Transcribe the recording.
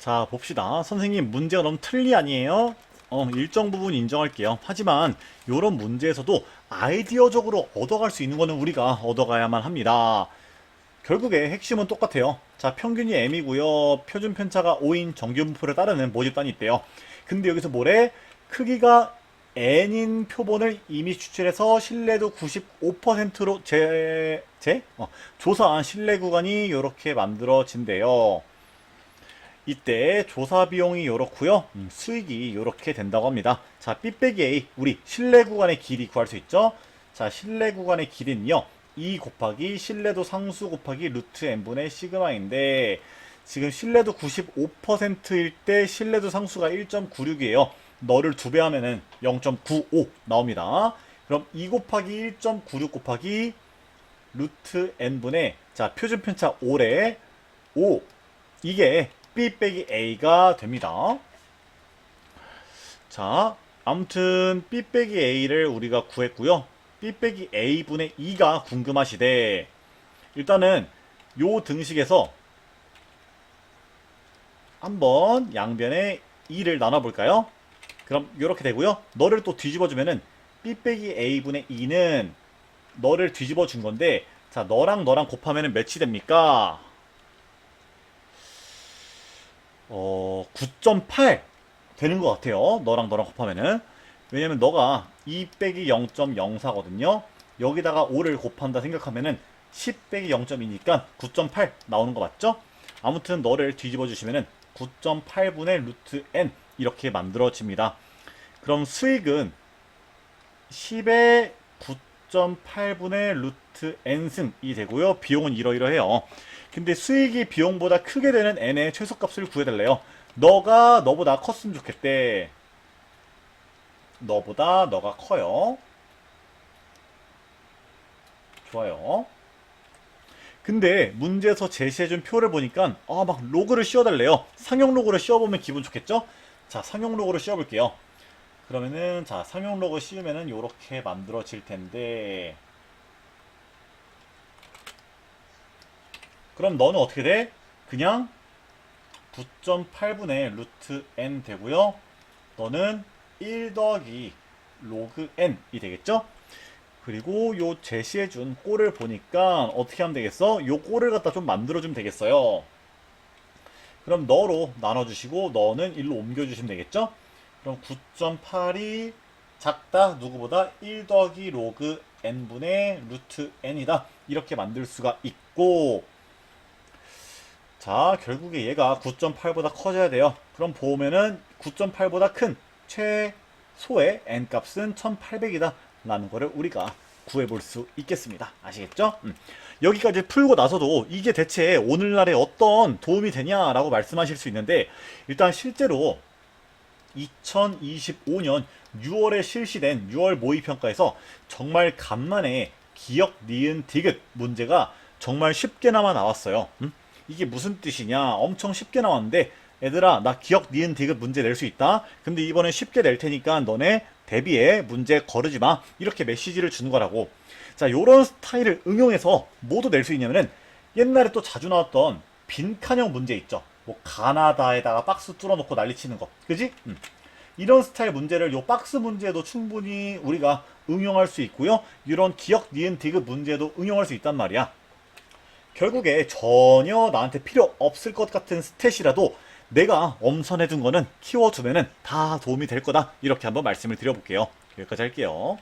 자, 봅시다. 선생님, 문제가 너무 틀리 아니에요? 어, 일정 부분 인정할게요. 하지만, 이런 문제에서도 아이디어적으로 얻어갈 수 있는 거는 우리가 얻어가야만 합니다. 결국에 핵심은 똑같아요. 자, 평균이 m이고요. 표준 편차가 5인 정규분포를 따르는 모집단이 있대요. 근데 여기서 뭐래? 크기가 n인 표본을 이미 추출해서 신뢰도 95%로 제, 제? 어, 조사한 신뢰 구간이 이렇게 만들어진대요. 이때 조사 비용이 이렇고요. 음, 수익이 이렇게 된다고 합니다. 자, B 빼기 A 우리 신뢰 구간의 길이 구할 수 있죠. 자, 신뢰 구간의 길이는요. 2 곱하기 신뢰도 상수 곱하기 루트 n분의 시그마인데 지금 신뢰도 95%일 때 신뢰도 상수가 1.96이에요. 너를 두 배 하면은 0.95 나옵니다. 그럼 2 곱하기 1.96 곱하기 루트 n분의 자 표준 편차 5래 5 이게 b 빼기 a가 됩니다. 자 아무튼 b 빼기 a를 우리가 구했고요. b 빼기 a분의 2가 궁금하시대. 일단은 요 등식에서 한번 양변에 2를 나눠볼까요? 그럼 이렇게 되고요. 너를 또 뒤집어주면은 b 빼기 a분의 2는 너를 뒤집어 준 건데 자 너랑 너랑 곱하면은 몇이 됩니까? 어 9.8 되는 것 같아요. 너랑 너랑 곱하면은 왜냐면 너가 2 빼기 0.04거든요. 여기다가 5를 곱한다 생각하면은 10 빼기 0.2니까 9.8 나오는 거 맞죠? 아무튼 너를 뒤집어 주시면은 9.8분의 루트 n 이렇게 만들어집니다. 그럼 수익은 10의 9.8분의 루트 n승이 되고요. 비용은 이러이러해요. 근데 수익이 비용보다 크게 되는 n의 최소값을 구해달래요. 너가 너보다 컸으면 좋겠대. 너보다 너가 커요. 좋아요. 근데 문제에서 제시해준 표를 보니까 아 막 로그를 씌워달래요. 상용 로그를 씌워보면 기분 좋겠죠? 자 상용 로그를 씌워볼게요. 그러면은 자 상용 로그 씌우면은 이렇게 만들어질 텐데 그럼 너는 어떻게 돼? 그냥 9.8분의 루트 n 되고요. 너는 1 더하기 로그 n이 되겠죠? 그리고 요 제시해준 꼴을 보니까 어떻게 하면 되겠어? 요 꼴을 갖다 좀 만들어주면 되겠어요. 그럼 너로 나눠주시고 너는 1로 옮겨주시면 되겠죠? 그럼 9.8이 작다 누구보다 1 더하기 로그 n분의 루트 n이다 이렇게 만들 수가 있고 자 결국에 얘가 9.8보다 커져야 돼요. 그럼 보면은 9.8보다 큰 최소의 n 값은 1800이다 라는 거를 우리가 구해볼 수 있겠습니다. 아시겠죠? 음. 여기까지 풀고 나서도 이게 대체 오늘날에 어떤 도움이 되냐라고 말씀하실 수 있는데 일단 실제로 2025년 6월에 실시된 6월 모의평가에서 정말 간만에 기억, 니은, 디귿 문제가 정말 쉽게나마 나왔어요. 음? 이게 무슨 뜻이냐? 엄청 쉽게 나왔는데 얘들아 나 기억, 니은, 디귿 문제 낼 수 있다. 근데 이번엔 쉽게 낼 테니까 너네 대비해 문제 거르지 마. 이렇게 메시지를 주는 거라고. 자, 요런 스타일을 응용해서 뭐도 낼 수 있냐면은 옛날에 또 자주 나왔던 빈칸형 문제 있죠. 뭐 가나다에다가 박스 뚫어놓고 난리치는 거. 그지? 음. 이런 스타일 문제를 요 박스 문제도 충분히 우리가 응용할 수 있고요. 이런 기억, 니은, 디귿 문제도 응용할 수 있단 말이야. 결국에 전혀 나한테 필요 없을 것 같은 스탯이라도 내가 엄선해 둔 거는 키워두면은 다 도움이 될 거다. 이렇게 한번 말씀을 드려볼게요. 여기까지 할게요.